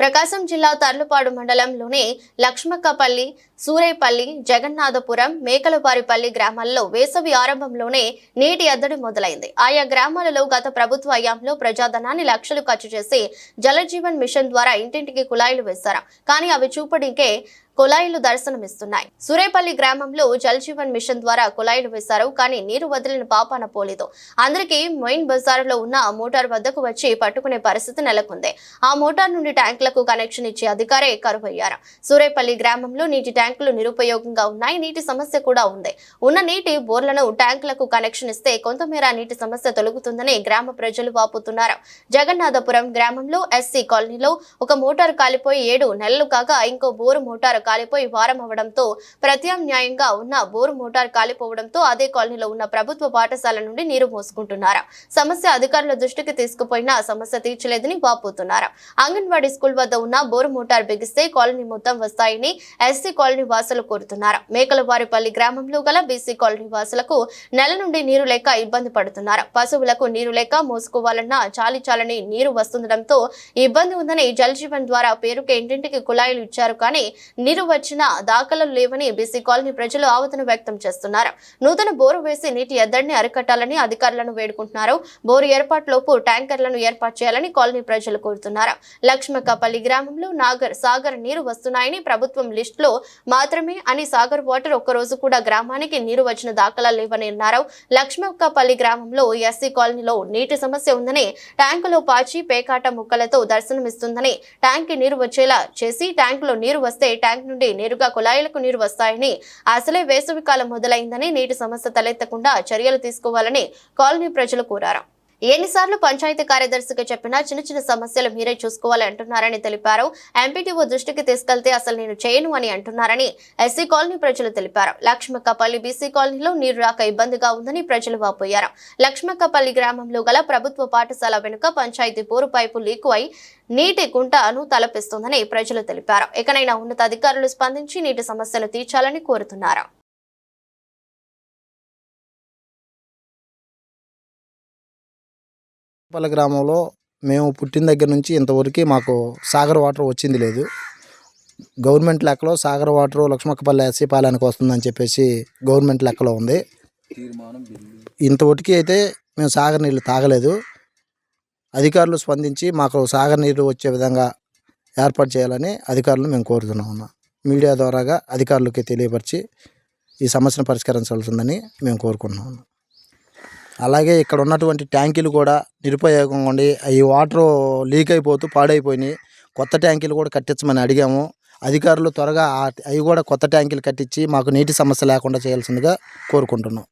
ప్రకాశం జిల్లా తర్లుపాడు మండలంలోని లక్ష్మక్కపల్లి సూరేపల్లి జగన్నాథపురం మేకలపారిపల్లి గ్రామాల్లో వేసవి ఆరంభంలోనే నీటి ఎద్దడి మొదలైంది. ఆయా గ్రామాలలో గత ప్రభుత్వ హయాంలో ప్రజాధనాన్ని లక్షలు ఖర్చు చేసి జలజీవన్ మిషన్ ద్వారా ఇంటింటికి కుళాయిలు వేశారు. కానీ అవి చూపడానికే కుళాయిలు దర్శనమిస్తున్నాయి. సూరేపల్లి గ్రామంలో జలజీవన్ మిషన్ ద్వారా కుళాయిలు వేశారు కానీ నీరు వదిలిన పాపాన పోలేదు. అందరికీ మొయిన్ బజార్లో ఉన్న ఆ మోటార్ వద్దకు వచ్చి పట్టుకునే పరిస్థితి నెలకొంది. ఆ మోటార్ నుండి ట్యాంకులకు కనెక్షన్ ఇచ్చే అధికారే కరువయ్యారు. సూరేపల్లి గ్రామంలో నీటి ట్యాంకులు నిరుపయోగంగా ఉన్నాయి. నీటి సమస్య కూడా ఉంది. ఉన్న నీటి బోర్లను ట్యాంకులకు కనెక్షన్ ఇస్తే కొంతమేర నీటి సమస్య తొలగుతుందని గ్రామ ప్రజలు వాపోతున్నారు. జగన్నాథపురం గ్రామంలో ఎస్సీ కాలనీలో ఒక మోటార్ కాలిపోయి ఏడు నెలలు కాగా ఇంకో బోరు మోటార్ కాలిపోయి వారం అవడంతో ప్రత్యామ్నాయంగా ఉన్న బోరు మోటార్ కాలిపోవడంతో అదే కాలనీలో ఉన్న ప్రభుత్వ పాఠశాల నుండి నీరు మోసుకుంటున్నారు. సమస్య అధికారుల దృష్టికి తీసుకుపోయినా సమస్య తీర్చలేదని వాపోతున్నారు. అంగన్వాడీ స్కూల్ వద్ద ఉన్న బోరు మోటార్ బిగిస్తే కాలనీ మొత్తం వస్తాయని ఎస్సీ కాలనీ వాసులు కోరుతున్నారు. మేకలవారిపల్లి గ్రామంలో గల బీసీ కాలనీ వాసులకు నెల నుండి నీరు లేక ఇబ్బంది పడుతున్నారు. పశువులకు నీరు లేక మోసుకోవాలన్నా చాలి చాలని నీరు వస్తుండటంతో ఇబ్బంది ఉందని జల్ జీవన్ ద్వారా పేరుకే ఇంటింటికి కుళాయిలు ఇచ్చారు కానీ నీరు వచ్చిన దాఖలు లేవని బీసీ కాలనీ ప్రజలు ఆవేదన వ్యక్తం చేస్తున్నారు. నూతన బోరు వేసి నీటి ఎద్దడిని అరికట్టాలని అధికారులను వేడుకుంటున్నారు. బోరు ఏర్పాటులోపు ట్యాంకర్లను ఏర్పాటు చేయాలని కాలనీ ప్రజలు కోరుతున్నారు. లక్ష్మక్కపల్లి గ్రామంలో నాగర్ సాగర్ నీరు వస్తున్నాయని ప్రభుత్వం లిస్టులో మాత్రమే అని సాగర్ వాటర్ ఒక్కరోజు కూడా గ్రామానికి నీరు వచ్చిన దాఖలా లేవని అన్నారు. లక్ష్మక్కపల్లి గ్రామంలో ఎస్సీ కాలనీలో నీటి సమస్య ఉందని ట్యాంకులో పాచి పేకాట ముక్కలతో దర్శనమిస్తుందని ట్యాంక్ నీరు వచ్చేలా చేసి ట్యాంకులో నీరు వస్తే ట్యాంక్ నుండి నేరుగా కుళాయిలకు నీరు వస్తాయని అసలే వేసవి కాలం మొదలైందని నీటి సమస్య తలెత్తకుండా చర్యలు తీసుకోవాలని కాలనీ ప్రజలు కోరారు. ఎన్నిసార్లు పంచాయతీ కార్యదర్శికి చెప్పినా చిన్న చిన్న సమస్యలు మీరే చూసుకోవాలి అంటున్నారని తెలిపారు. ఎంపీటీఓ దృష్టికి తీసుకెళ్తే అసలు నేను చేయను అని అంటున్నారని ఎస్సీ కాలనీ ప్రజలు తెలిపారు. లక్ష్మక్కపల్లి బీసీ కాలనీలో నీరు రాక ఇబ్బందిగా ఉందని ప్రజలు వాపోయారు. లక్ష్మక్కపల్లి గ్రామంలో గల ప్రభుత్వ పాఠశాల వెనుక పంచాయతీ పోరు పైపు లీకు అయి నీటి గుంటను తలపిస్తోందని ప్రజలు తెలిపారు. ఇకనైనా ఉన్నతాధికారులు స్పందించి నీటి సమస్యను తీర్చాలని కోరుతున్నారు. పల్లి గ్రామంలో మేము పుట్టిన దగ్గర నుంచి ఇంతవరకు మాకు సాగర్ వాటర్ వచ్చింది లేదు. గవర్నమెంట్ లెక్కలో సాగర్ వాటర్ లక్ష్మక్కపల్లి ఎస్సీ వస్తుందని చెప్పేసి గవర్నమెంట్ లెక్కలో ఉంది. ఇంతవరకు అయితే మేము సాగర్ నీళ్ళు తాగలేదు. అధికారులు స్పందించి మాకు సాగర్ నీరు వచ్చే విధంగా ఏర్పాటు చేయాలని అధికారులు మేము కోరుతున్నాం మీడియా ద్వారాగా అధికారులకి తెలియపరిచి ఈ సమస్యను పరిష్కరించాల్సిందని మేము కోరుకుంటున్నాం అలాగే ఇక్కడ ఉన్నటువంటి ట్యాంకీలు కూడా నిరుపయోగంగా ఉండి ఈ వాటర్ లీక్ అయిపోతూ పాడైపోయినాయి. కొత్త ట్యాంకీలు కూడా కట్టించమని అడిగాము. అధికారులు త్వరగా అవి కూడా కొత్త ట్యాంకీలు కట్టించి మాకు నీటి సమస్య లేకుండా చేయాల్సిందిగా కోరుకుంటున్నాం.